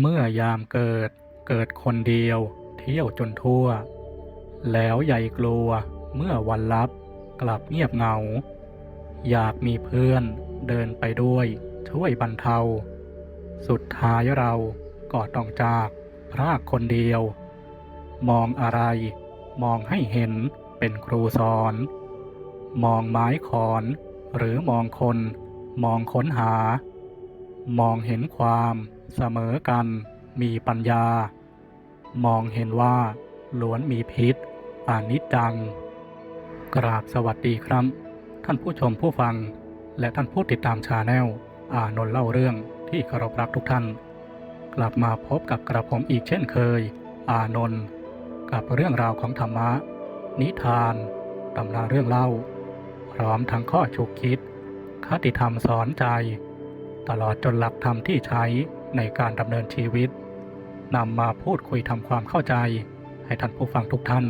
เมื่อยามเกิดเกิดคนเดียว เที่ยวจนทั่ว แล้วใหญ่กลัวเมื่อวันลับกลับเงียบเหงา อยากมีเพื่อนเดินไปด้วยช่วยบรรเทา สุดท้ายเราก็ต้องจากพรากคนเดียว มองอะไร มองให้เห็นเป็นครูสอน มองไม้ขอน หรือมองคน มองค้นหา มองเห็นความ เสมอกันมีปัญญา มองเห็นว่าล้วนมีพิษอานิจจัง กราบสวัสดีครับ ท่านผู้ชมผู้ฟัง และท่านผู้ติดตามชาแนลอานนท์เล่าเรื่องที่เคารพรักทุกท่าน กลับมาพบกับกระผมอีกเช่นเคย อานนท์กับเรื่องราวของธรรมะ นิทานตำราเรื่องเล่า พร้อมทั้งข้อฉุกคิดคติธรรมสอนใจ ตลอดจนหลักธรรมที่ใช้ ในการดำเนินชีวิตนำมาพูดคุยทำความเข้าใจ ให้ท่านผู้ฟังทุกท่าน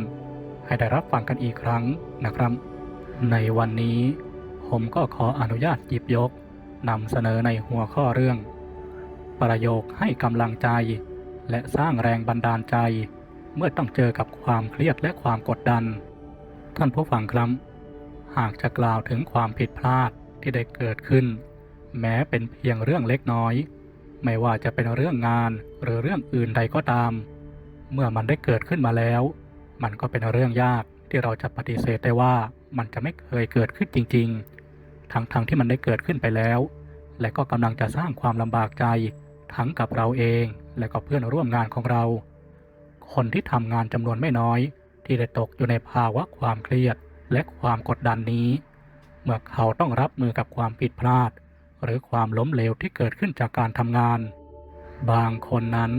ให้ได้รับฟังกันอีกครั้งนะครับ ในวันนี้ผมก็ขออนุญาตหยิบยกนำเสนอในหัวข้อเรื่อง ประโยคให้กำลังใจ และสร้างแรงบันดาลใจ เมื่อต้องเจอกับความเครียดและความกดดัน ท่านผู้ฟังครับหากจะกล่าวถึงความผิดพลาดที่ได้เกิดขึ้น แม้เป็นเพียงเรื่องเล็กน้อย ไม่ว่าจะเป็นเรื่องงานหรือเรื่องอื่นใดก็ตาม เมื่อมันได้เกิดขึ้นมาแล้ว มันก็เป็นเรื่องยากที่เราจะปฏิเสธได้ว่ามันจะไม่เคยเกิดขึ้นจริง ๆ ทั้งๆทที่มันได้เกิดขึ้นไปแล้ว และก็กำลังจะสร้างความลำบากใจ ทั้งกับเราเองและก็เพื่อนร่วมงานของเรา คนที่ทำงานจำนวนไม่น้อย ที่ได้ตกอยู่ในภาวะความเครียดและความกดดันนี้ เมื่อเขาต้องรับมือกับความผิดพลาด หรือความล้มเหลวที่เกิดขึ้นจากการทำงาน บางคนนั้น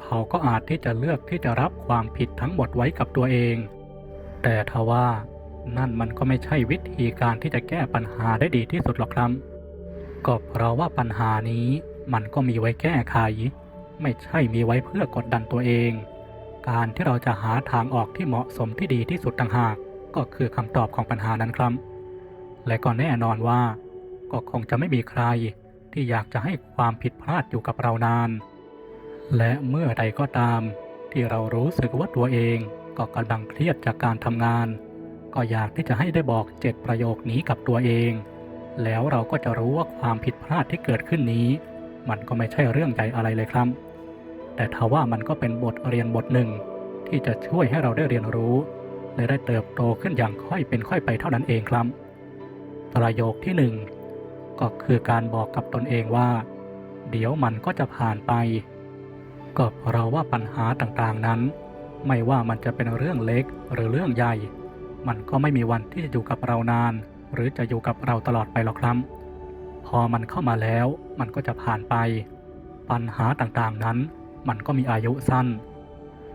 เขาก็อาจที่จะเลือกที่จะรับความผิดทั้งหมดไว้กับตัวเอง แต่ทว่านั่นมันก็ไม่ใช่วิธีการที่จะแก้ปัญหาได้ดีที่สุดหรอกครับ ก็เพราะว่าปัญหานี้มันก็มีไว้แก้ไข ไม่ใช่มีไว้เพื่อกดดันตัวเอง การที่เราจะหาทางออกที่เหมาะสมที่ดีที่สุดต่างหาก ก็คือคำตอบของปัญหานั้นครับ และก็แน่นอนว่า ก็คงจะไม่มีใครที่อยากจะให้ความผิดพลาดอยู่กับเรานาน และเมื่อใดก็ตาม ที่เรารู้สึกว่าตัวเองก็กำลังเครียดจากการทำงาน ก็อยากที่จะให้ได้บอกเจ็ดประโยคนี้กับตัวเอง แล้วเราก็จะรู้ว่าความผิดพลาดที่เกิดขึ้นนี้ มันก็ไม่ใช่เรื่องใหญ่อะไรเลยครับ แต่ทว่ามันก็เป็นบทเรียนบทหนึ่ง ที่จะช่วยให้เราได้เรียนรู้ และได้เติบโตขึ้นอย่างค่อยเป็นค่อยไปเท่านั้นเองครับ ประโยคที่หนึ่ง ก็คือการบอกกับตนเองว่า เดี๋ยวมันก็จะผ่านไป ก็เราว่าปัญหาต่างๆนั้น ไม่ว่ามันจะเป็นเรื่องเล็กหรือเรื่องใหญ่ มันก็ไม่มีวันที่จะอยู่กับเรานาน หรือจะอยู่กับเราตลอดไปหรอกครับ พอมันเข้ามาแล้วมันก็จะผ่านไป ปัญหาต่างๆนั้น มันก็มีอายุสั้น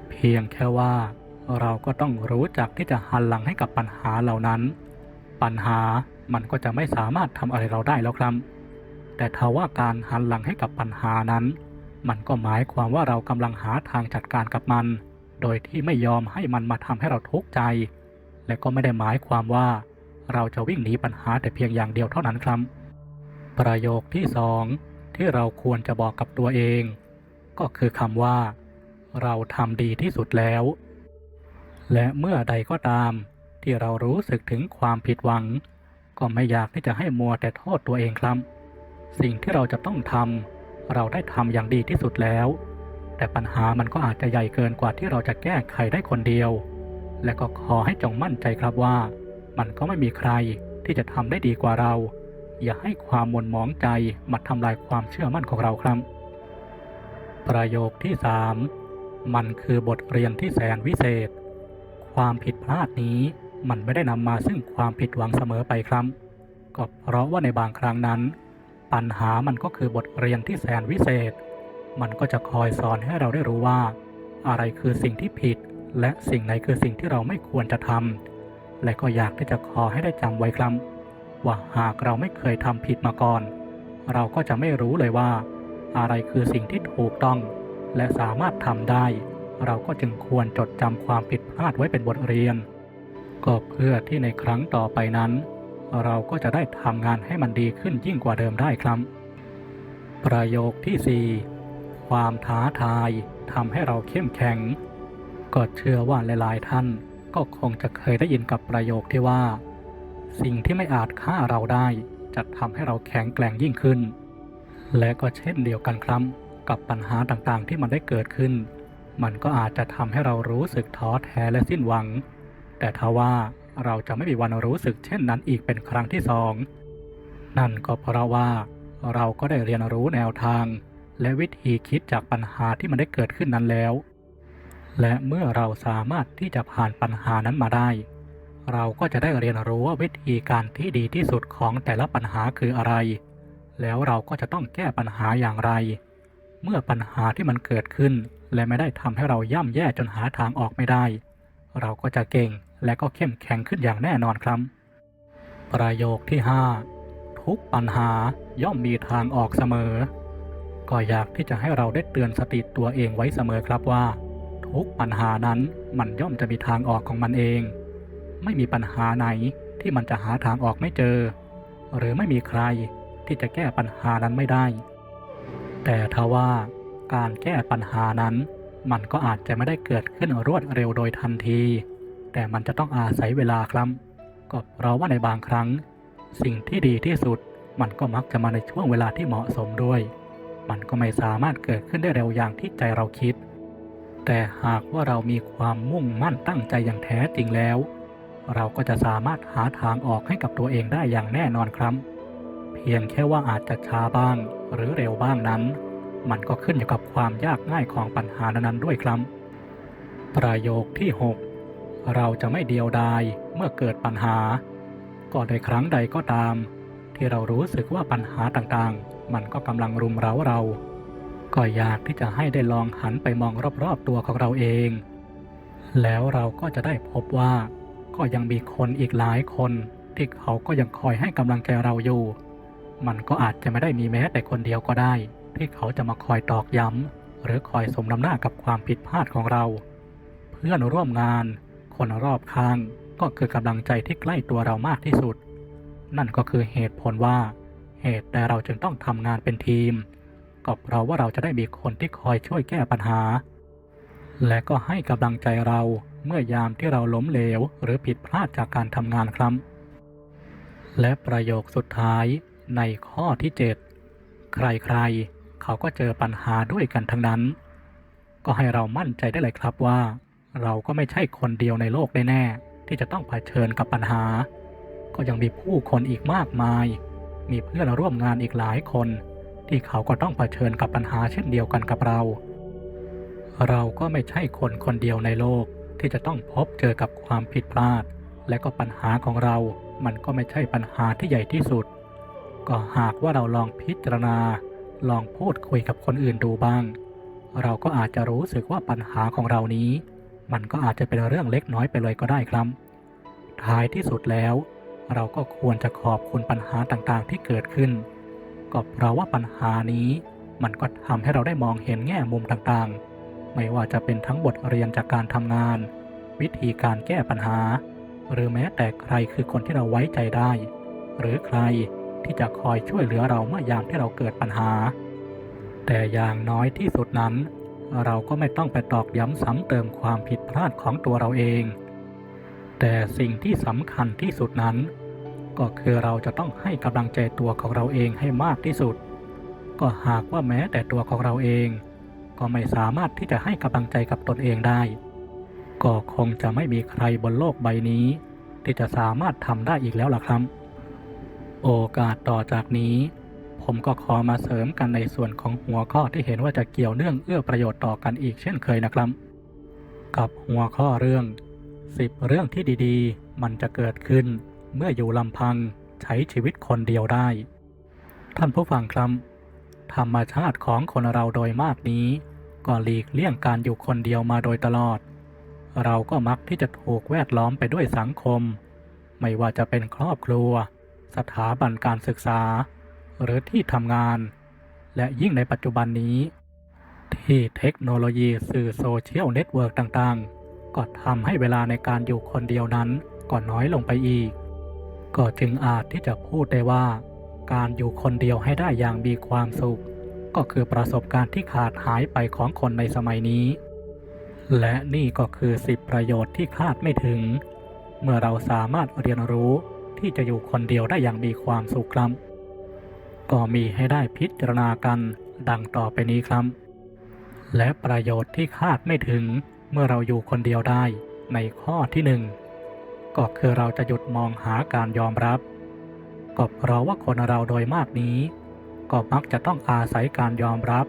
เพียงแค่ว่า เราก็ต้องรู้จักที่จะหันหลังให้กับปัญหาเหล่านั้น ปัญหา มันก็จะไม่สามารถทำอะไรเราได้แล้วครับ แต่ถ้าว่าการหันหลังให้กับปัญหานั้น มันก็หมายความว่าเรากำลังหาทางจัดการกับมัน โดยที่ไม่ยอมให้มันมาทำให้เราทุกข์ใจ และก็ไม่ได้หมายความว่า เราจะวิ่งหนีปัญหาแต่เพียงอย่างเดียวเท่านั้นครับ ประโยคที่สองที่เราควรจะบอกกับตัวเอง ก็คือคำว่า เราทำดีที่สุดแล้ว และเมื่อใดก็ตามที่เรารู้สึกถึงความผิดหวัง ก็ไม่อยากที่จะให้มัวแต่โทษตัวเองครับ สิ่งที่เราจะต้องทำเราได้ทำอย่างดีที่สุดแล้ว แต่ปัญหามันก็อาจจะใหญ่เกินกว่าที่เราจะแก้ไขได้คนเดียว และก็ขอให้จงมั่นใจครับว่า มันก็ไม่มีใครที่จะทำได้ดีกว่าเรา อย่าให้ความม่นหมองใจมาทำลายความเชื่อมั่นของเราครับ ประโยคที่สามมันคือบทเรียนที่แสนวิเศษ ความผิดพลาดนี้ มันไม่ได้นำมาซึ่งความผิดหวังเสมอไปครับก็เพราะว่าในบางครั้งนั้น ปัญหามันก็คือบทเรียนที่แสนวิเศษ มันก็จะคอยสอนให้เราได้รู้ว่า อะไรคือสิ่งที่ผิด และสิ่งไหนคือสิ่งที่เราไม่ควรจะทำและก็อยากที่จะขอให้ได้จำไว้ครับว่าหากเราไม่เคยทำผิดมาก่อน เราก็จะไม่รู้เลยว่า อะไรคือสิ่งที่ถูกต้อง และสามารถทำได้ เราก็จึงควรจดจำความผิดพลาดไว้เป็นบทเรียน ก็เพื่อที่ในครั้งต่อไปนั้น เราก็จะได้ทำงานให้มันดีขึ้นยิ่งกว่าเดิมได้ครับ ประโยคที่ 4 ความท้าทายทำให้เราเข้มแข็ง ก็เชื่อว่าหลาย ๆ ท่านก็คงจะเคยได้ยินกับประโยคที่ว่า สิ่งที่ไม่อาจฆ่าเราได้จะทำให้เราแข็งแกร่งยิ่งขึ้น และก็เช่นเดียวกันครับกับปัญหาต่างๆที่มันได้เกิดขึ้น มันก็อาจจะทำให้เรารู้สึกท้อแท้และสิ้นหวัง แต่ทว่าเราจะไม่มีวันรู้สึกเช่นนั้นอีกเป็นครั้งที่สอง นั่นก็เพราะว่าเราก็ได้เรียนรู้แนวทาง และวิธีคิดจากปัญหาที่มันได้เกิดขึ้นนั้นแล้ว และเมื่อเราสามารถที่จะผ่านปัญหานั้นมาได้ เราก็จะได้เรียนรู้ว่าวิธีการที่ดีที่สุดของแต่ละปัญหาคืออะไร แล้วเราก็จะต้องแก้ปัญหาอย่างไร เมื่อปัญหาที่มันเกิดขึ้น และไม่ได้ทำให้เราย่ำแย่จนหาทางออกไม่ได้ เราก็จะเก่ง และก็เข้มแข็งขึ้นอย่างแน่นอนครับ ประโยคที่ 5 ทุกปัญหาย่อมมีทางออกเสมอ ก็อยากที่จะให้เราได้เตือนสติตัวเองไว้เสมอครับว่า ทุกปัญหานั้นมันย่อมจะมีทางออกของมันเอง ไม่มีปัญหาไหนที่มันจะหาทางออกไม่เจอ หรือไม่มีใครที่จะแก้ปัญหานั้นไม่ได้ แต่ทว่าการแก้ปัญหานั้น มันก็อาจจะไม่ได้เกิดขึ้นรวดเร็วโดยทันที แต่มันจะต้องอาศัยเวลาครับก็เราว่าในบางครั้ง สิ่งที่ดีที่สุดมันก็มักจะมาในช่วงเวลาที่เหมาะสมด้วย มันก็ไม่สามารถเกิดขึ้นได้เร็วอย่างที่ใจเราคิด แต่หากว่าเรามีความมุ่งมั่นตั้งใจอย่างแท้จริงแล้ว เราก็จะสามารถหาทางออกให้กับตัวเองได้อย่างแน่นอนครับ เพียงแค่ว่าอาจจะช้าบ้าง หรือเร็วบ้างนั้น มันก็ขึ้นอยู่กับความยากง่ายของปัญหานั้นๆด้วยครับ ประโยคที่ 6 เราจะไม่เดียวดายเมื่อเกิดปัญหา ก็ในครั้งใดก็ตาม ที่เรารู้สึกว่าปัญหาต่างๆ มันก็กำลังรุมเร้าเรา ก็อยากที่จะให้ได้ลองหันไปมองรอบๆตัวของเราเอง แล้วเราก็จะได้พบว่า ก็ยังมีคนอีกหลายคนที่เขาก็ยังคอยให้กำลังใจเราอยู่ มันก็อาจจะไม่ได้มีแม้แต่คนเดียวก็ได้ ที่เขาจะมาคอยตอกย้ำหรือคอยสมน้ำหน้ากับความผิดพลาดของเรา เพื่อนร่วมงาน คนรอบข้างก็คือกำลังใจที่ใกล้ตัวเรามากที่สุด นั่นก็คือเหตุผลว่า เหตุใดเราจึงต้องทำงานเป็นทีม ก็เพราะว่าเราจะได้มีคนที่คอยช่วยแก้ปัญหา และก็ให้กำลังใจเราเมื่อยามที่เราล้มเหลว หรือผิดพลาดจากการทำงานครับและประโยคสุดท้ายในข้อที่ 7 ใครๆ เขาก็เจอปัญหาด้วยกันทั้งนั้น ก็ให้เรามั่นใจได้เลยครับว่า เราก็ไม่ใช่คนเดียวในโลกแน่ๆที่จะต้องเผชิญกับปัญหา ก็ยังมีผู้คนอีกมากมาย มีเพื่อนร่วมงานอีกหลายคน ที่เขาก็ต้องเผชิญกับปัญหาเช่นเดียวกันกับเรา เราก็ไม่ใช่คนคนเดียวในโลกที่จะต้องพบเจอกับความผิดพลาด และก็ปัญหาของเรา มันก็ไม่ใช่ปัญหาที่ใหญ่ที่สุด ก็หากว่าเราลองพิจารณา ลองพูดคุยกับคนอื่นดูบ้าง เราก็อาจจะรู้สึกว่าปัญหาของเรานี้ มันก็อาจจะเป็นเรื่องเล็กน้อยไปเลยก็ได้ครับ ท้ายที่สุดแล้ว เราก็ควรจะขอบคุณปัญหาต่างๆที่เกิดขึ้น ก็เพราะว่าปัญหานี้ มันก็ทำให้เราได้มองเห็นแง่มุมต่างๆ ไม่ว่าจะเป็นทั้งบทเรียนจากการทำงาน วิธีการแก้ปัญหา หรือแม้แต่ใครคือคนที่เราไว้ใจได้ หรือใครที่จะคอยช่วยเหลือเราเมื่อยามที่เราเกิดปัญหา แต่อย่างน้อยที่สุดนั้น เราก็ไม่ต้องไปตอกย้ำซ้ำเติมความผิดพลาดของตัวเราเอง แต่สิ่งที่สำคัญที่สุดนั้น ก็คือเราจะต้องให้กำลังใจตัวของเราเองให้มากที่สุด ก็หากว่าแม้แต่ตัวของเราเอง ก็ไม่สามารถที่จะให้กำลังใจกับตนเองได้ ก็คงจะไม่มีใครบนโลกใบนี้ ที่จะสามารถทำได้อีกแล้วล่ะครับ โอกาสต่อจากนี้ ผมก็ขอมาเสริมกันในส่วนของหัวข้อที่เห็นว่าจะเกี่ยวเนื่องเอื้อประโยชน์ต่อกันอีกเช่นเคยนะครับ กับหัวข้อเรื่อง 10 เรื่องที่ดีๆ มันจะเกิดขึ้น เมื่ออยู่ลำพังใช้ชีวิตคนเดียวได้ ท่านผู้ฟังครับ ธรรมชาติของคนเราโดยมากนี้ ก็หลีกเลี่ยงการอยู่คนเดียวมาโดยตลอด เราก็มักที่จะถูกแวดล้อมไปด้วยสังคม ไม่ว่าจะเป็นครอบครัว สถาบันการศึกษา หรือที่ทำงาน และยิ่งในปัจจุบันนี้ ที่เทคโนโลยีสื่อโซเชียลเน็ตเวิร์กต่างๆ ก็ทำให้เวลาในการอยู่คนเดียวนั้นก็น้อยลงไปอีก ก็จึงอาจที่จะพูดได้ว่า การอยู่คนเดียวให้ได้อย่างมีความสุข ก็คือประสบการณ์ที่ขาดหายไปของคนในสมัยนี้ และนี่ก็คือสิบประโยชน์ที่คาดไม่ถึง เมื่อเราสามารถเรียนรู้ที่จะอยู่คนเดียวได้อย่างมีความสุขครับ ก็มีให้ได้พิจารณากันดังต่อไปนี้ครับ และประโยชน์ที่คาดไม่ถึงเมื่อเราอยู่คนเดียวได้ในข้อที่หนึ่งก็คือเราจะหยุดมองหาการยอมรับ ก็เพราะว่าคนเราโดยมากนี้ ก็มักจะต้องอาศัยการยอมรับ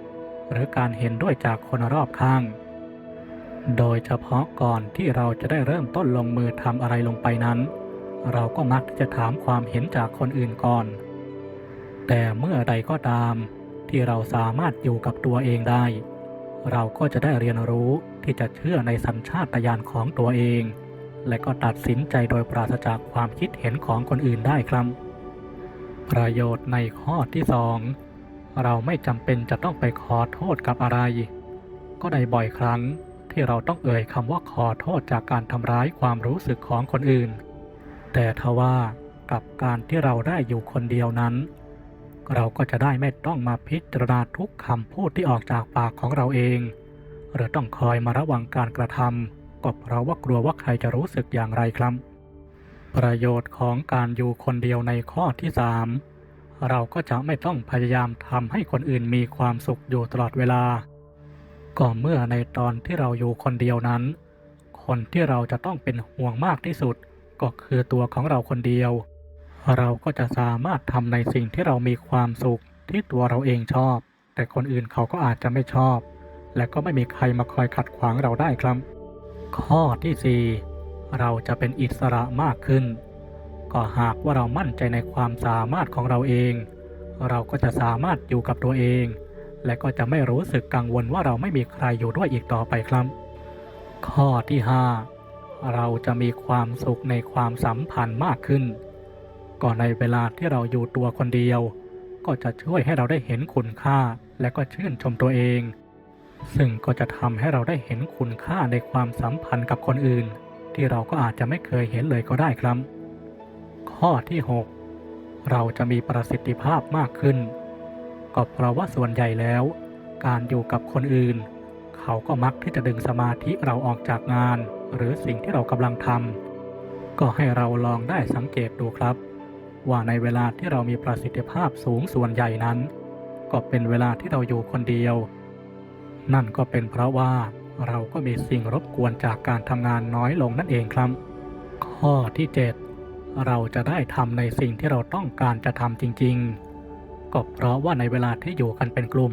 หรือการเห็นด้วยจากคนรอบข้าง โดยเฉพาะก่อนที่เราจะได้เริ่มต้นลงมือทำอะไรลงไปนั้น เราก็มักจะถามความเห็นจากคนอื่นก่อน แต่เมื่อใดก็ตามที่เราสามารถอยู่กับตัวเองได้ เราก็จะได้เรียนรู้ที่จะเชื่อในสัญชาตญาณของตัวเอง และก็ตัดสินใจโดยปราศจากความคิดเห็นของคนอื่นได้ครับ ประโยชน์ในข้อที่สองเราไม่จำเป็นจะต้องไปขอโทษกับอะไร ก็ได้บ่อยครั้งที่เราต้องเอ่ยคำว่าขอโทษจากการทำร้ายความรู้สึกของคนอื่น แต่ทว่ากับการที่เราได้อยู่คนเดียวนั้น เราก็จะได้ไม่ต้องมาพิจารณาทุกคำพูดที่ออกจากปากของเราเอง หรือต้องคอยมาระวังการกระทำก็เพราะว่ากลัวว่าใครจะรู้สึกอย่างไรครับ ประโยชน์ของการอยู่คนเดียวในข้อที่สามเราก็จะไม่ต้องพยายามทำให้คนอื่นมีความสุขอยู่ตลอดเวลา ก็เมื่อในตอนที่เราอยู่คนเดียวนั้น คนที่เราจะต้องเป็นห่วงมากที่สุด ก็คือตัวของเราคนเดียว เราก็จะสามารถทำในสิ่งที่เรามีความสุขที่ตัวเราเองชอบ แต่คนอื่นเขาก็อาจจะไม่ชอบ และก็ไม่มีใครมาคอยขัดขวางเราได้ครับ ข้อที่สี่เราจะเป็นอิสระมากขึ้น ก็หากว่าเรามั่นใจในความสามารถของเราเอง เราก็จะสามารถอยู่กับตัวเอง และก็จะไม่รู้สึกกังวลว่าเราไม่มีใครอยู่ด้วยอีกต่อไปครับ ข้อที่ห้าเราจะมีความสุขในความสัมพันธ์มากขึ้น ก็ในเวลาที่เราอยู่ตัวคนเดียว ก็จะช่วยให้เราได้เห็นคุณค่าและก็ชื่นชมตัวเอง ซึ่งก็จะทำให้เราได้เห็นคุณค่าในความสัมพันธ์กับคนอื่น ที่เราก็อาจจะไม่เคยเห็นเลยก็ได้ครับ ข้อที่ 6 เราจะมีประสิทธิภาพมากขึ้น ก็เพราะว่าส่วนใหญ่แล้ว การอยู่กับคนอื่น เขาก็มักที่จะดึงสมาธิเราออกจากงาน หรือสิ่งที่เรากำลังทำก็ให้เราลองได้สังเกตดูครับ ว่าในเวลาที่เรามีประสิทธิภาพสูงส่วนใหญ่นั้น ก็เป็นเวลาที่เราอยู่คนเดียว นั่นก็เป็นเพราะว่าเราก็มีสิ่งรบกวนจากการทำงานน้อยลงนั่นเองครับ ข้อที่ 7 เราจะได้ทำในสิ่งที่เราต้องการจะทำจริง ๆ ก็เพราะว่าในเวลาที่อยู่กันเป็นกลุ่ม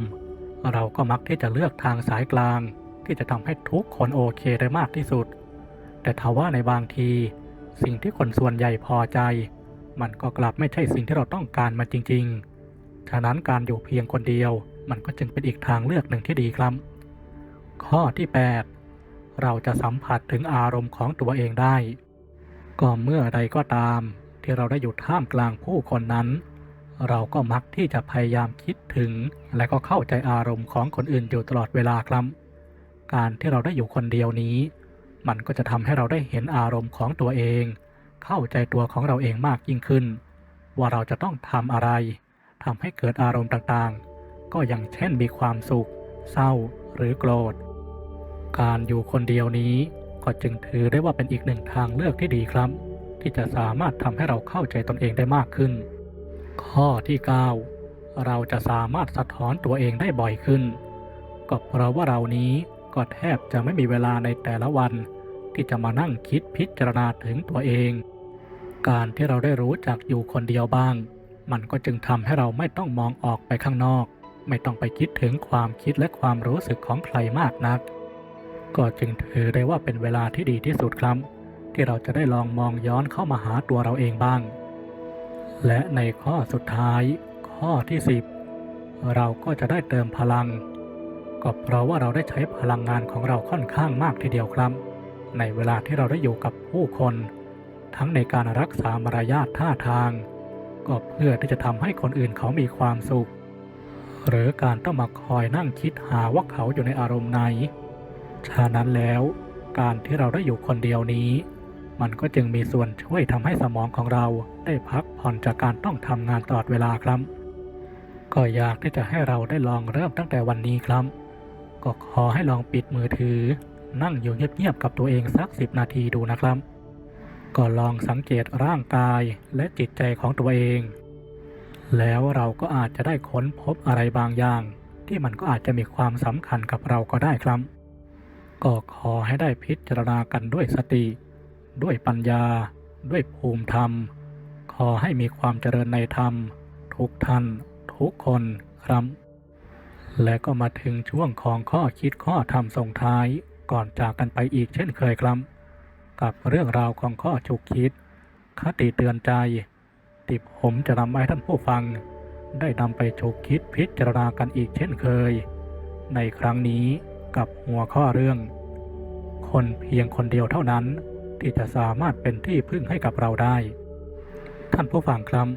เราก็มักที่จะเลือกทางสายกลาง ที่จะทำให้ทุกคนโอเคได้มากที่สุด แต่ทว่าในบางที สิ่งที่คนส่วนใหญ่พอใจ มันก็กลับไม่ใช่สิ่งที่เราต้องการมาจริง ๆ ฉะนั้นการอยู่เพียงคนเดียว มันก็จึงเป็นอีกทางเลือกหนึ่งที่ดีครับ ข้อที่ 8 เราจะสัมผัสถึงอารมณ์ของตัวเองได้ ก็เมื่อใดก็ตามที่เราได้อยู่ท่ามกลางผู้คนนั้น เราก็มักที่จะพยายามคิดถึง และก็เข้าใจอารมณ์ของคนอื่นอยู่ตลอดเวลาครับ การที่เราได้อยู่คนเดียวนี้ มันก็จะทำให้เราได้เห็นอารมณ์ของตัวเอง เข้าใจตัวของเราเองมากยิ่งขึ้น ว่าเราจะต้องทำอะไรทำให้เกิดอารมณ์ต่างๆ ก็อย่างเช่นมีความสุข เศร้าหรือโกรธ การอยู่คนเดียวนี้ก็จึงถือได้ว่าเป็นอีกหนึ่งทางเลือกที่ดีครับ ที่จะสามารถทำให้เราเข้าใจตนเองได้มากขึ้น ข้อที่ 9 เราจะสามารถสะท้อนตัวเองได้บ่อยขึ้น ก็เพราะว่าเรานี้ก็แทบจะไม่มีเวลาในแต่ละวัน ที่จะมานั่งคิดพิจารณาถึงตัวเอง การที่เราได้รู้จักอยู่คนเดียวบ้าง มันก็จึงทำให้เราไม่ต้องมองออกไปข้างนอก ไม่ต้องไปคิดถึงความคิดและความรู้สึกของใครมากนัก ก็จึงถือได้ว่าเป็นเวลาที่ดีที่สุดครับ ที่เราจะได้ลองมองย้อนเข้ามาหาตัวเราเองบ้าง และในข้อสุดท้าย ข้อที่ 10 เราก็จะได้เติมพลังก็เพราะว่าเราได้ใช้พลังงานของเราค่อนข้างมากทีเดียวครับ ในเวลาที่เราได้อยู่กับผู้คน ทั้งในการรักษามารยาทท่าทาง ก็เพื่อที่จะทำให้คนอื่นเขามีความสุข หรือการต้องมาคอยนั่งคิดหาว่าเขาอยู่ในอารมณ์ไหนฉะนั้นแล้วการที่เราได้อยู่คนเดียวนี้ มันก็จึงมีส่วนช่วยทำให้สมองของเราได้พักผ่อนจากการต้องทำงานตลอดเวลาครับ ก็อยากที่จะให้เราได้ลองเริ่มตั้งแต่วันนี้ครับ ก็ขอให้ลองปิดมือถือ นั่งอยู่เงียบๆกับตัวเองสักสิบนาทีดูนะครับ ก็ลองสังเกตร่างกายและจิตใจของตัวเอง แล้วเราก็อาจจะได้ค้นพบอะไรบางอย่าง ที่มันก็อาจจะมีความสำคัญกับเราก็ได้ครับ ก็ขอให้ได้พิจารณากันด้วยสติ ด้วยปัญญา ด้วยภูมิธรรม ขอให้มีความเจริญในธรรม ทุกท่าน ทุกคนครับและก็มาถึงช่วงของข้อคิดข้อธรรมส่งท้าย ก่อนจากกันไปอีกเช่นเคยครับ กับเรื่องราวของข้อฉุกคิด คติเตือนใจที่ผมจะนำให้ท่านผู้ฟัง ได้นำไปฉุกคิดพิจารณากันอีกเช่นเคย ในครั้งนี้กับหัวข้อเรื่อง คนเพียงคนเดียวเท่านั้นที่จะสามารถเป็นที่พึ่งให้กับเราได้ ท่านผู้ฟังครับ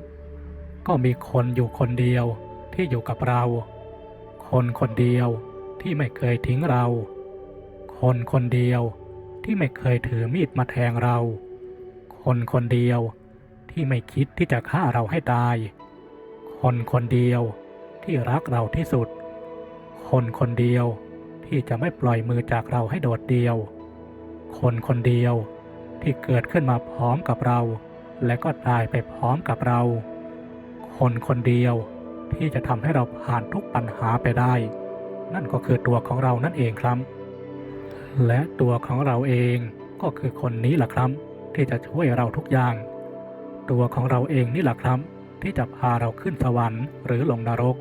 ก็มีคนอยู่คนเดียวที่อยู่กับเรา คนคนเดียวที่ไม่เคยทิ้งเรา คนคนเดียวที่ไม่เคยถือมีดมาแทงเรา คนคนเดียวที่ไม่คิดที่จะฆ่าเราให้ตาย คนคนเดียวที่รักเราที่สุด คนคนเดียวที่จะไม่ปล่อยมือจากเราให้โดดเดียว คนคนเดียวที่เกิดขึ้นมาพร้อมกับเรา และก็ตายไปพร้อมกับเรา คนคนเดียวที่จะทำให้เราผ่านทุกปัญหาไปได้ นั่นก็คือตัวของเรานั่นเองครับ และตัวของเราเองก็คือคนนี้แหละครับ ที่จะช่วยเราทุกอย่าง ตัวของเราเองนี่แหละครับ ที่จะพาเราขึ้นสวรรค์หรือลงนรก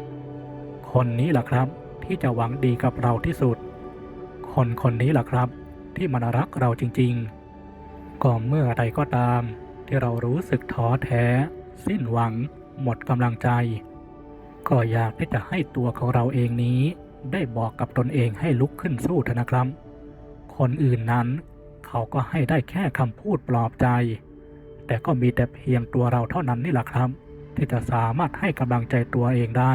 คนนี้แหละครับที่จะหวังดีกับเราที่สุด คนคนนี้แหละครับ ที่มันรักเราจริงๆ ก็เมื่อใดก็ตาม ที่เรารู้สึกท้อแท้ สิ้นหวัง หมดกำลังใจ ก็อยากที่จะให้ตัวของเราเองนี้ได้บอกกับตนเองให้ลุกขึ้นสู้เถอะนะครับ คนอื่นนั้น เขาก็ให้ได้แค่คำพูดปลอบใจ แต่ก็มีแต่เพียงตัวเราเท่านั้นนี่แหละครับ ที่จะสามารถให้กำลังใจตัวเองได้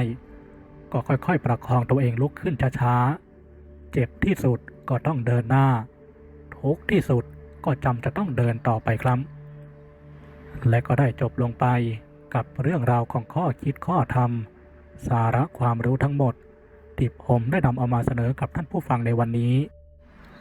ก็ค่อยๆ ประคองตัวเองลุกขึ้นช้าๆ เจ็บที่สุดก็ต้องเดินหน้า ทุกที่สุดก็จำจะต้องเดินต่อไปครับ และก็ได้จบลงไปกับเรื่องราวของข้อคิดข้อธรรม สาระความรู้ทั้งหมดที่ผมได้นำเอามาเสนอกับท่านผู้ฟังในวันนี้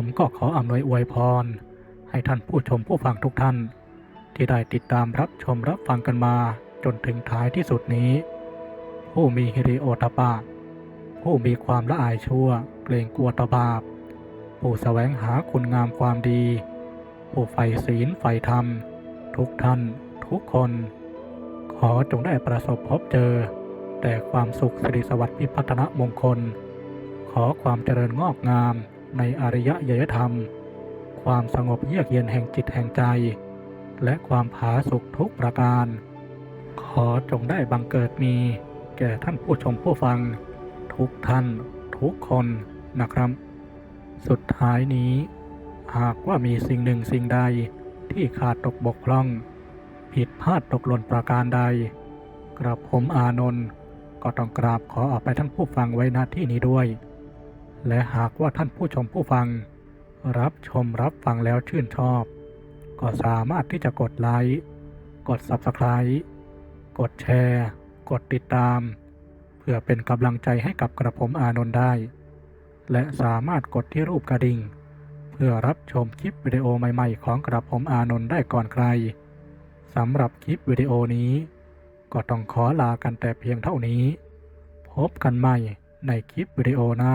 ผมก็ขออำนวยอวยพร ให้ท่านผู้ชมผู้ฟังทุกท่าน ที่ได้ติดตามรับชมรับฟังกันมาจนถึงท้ายที่สุดนี้ ผู้มีฮิริโอตปะผู้มีความละอายชั่ว เกรงกลัวต่อบาป ผู้แสวงหาคุณงามความดี ผู้ใฝ่ศีลใฝ่ธรรม ทุกท่าน ทุกคน ขอจงได้ประสบพบเจอ แต่ความสุขสิริสวัสดิ์พิพัฒนมงคล ขอความเจริญงอกงาม ในอริยยธรรม ความสงบเยือกเย็นแห่งจิตแห่งใจ และความผาสุกทุกประการ ขอจงได้บังเกิดมี แก่ท่านผู้ชมผู้ฟัง ทุกท่าน ทุกคนนะครับ สุดท้ายนี้ หากว่ามีสิ่งหนึ่งสิ่งใดที่ขาดตกบกพร่อง ผิดพลาดตกหล่นประการใด กระผมอานนท์ก็ต้องกราบขอออกไปท่านผู้ฟังไว้ณที่นี้ด้วย และหากว่าท่านผู้ชมผู้ฟัง รับชมรับฟังแล้วชื่นชอบ ก็สามารถที่จะกดไลค์ กด Subscribe กดแชร์ กดติดตาม เพื่อเป็นกำลังใจให้กับกระผมอานนท์ได้ และสามารถกดที่รูปกระดิ่ง เพื่อรับชมคลิปวิดีโอใหม่ๆ ของกระผมอานนท์ได้ก่อนใครสำหรับคลิปวิดีโอนี้ ก็ต้องขอลากันแต่เพียงเท่านี้ พบกันใหม่ในคลิปวิดีโอหน้า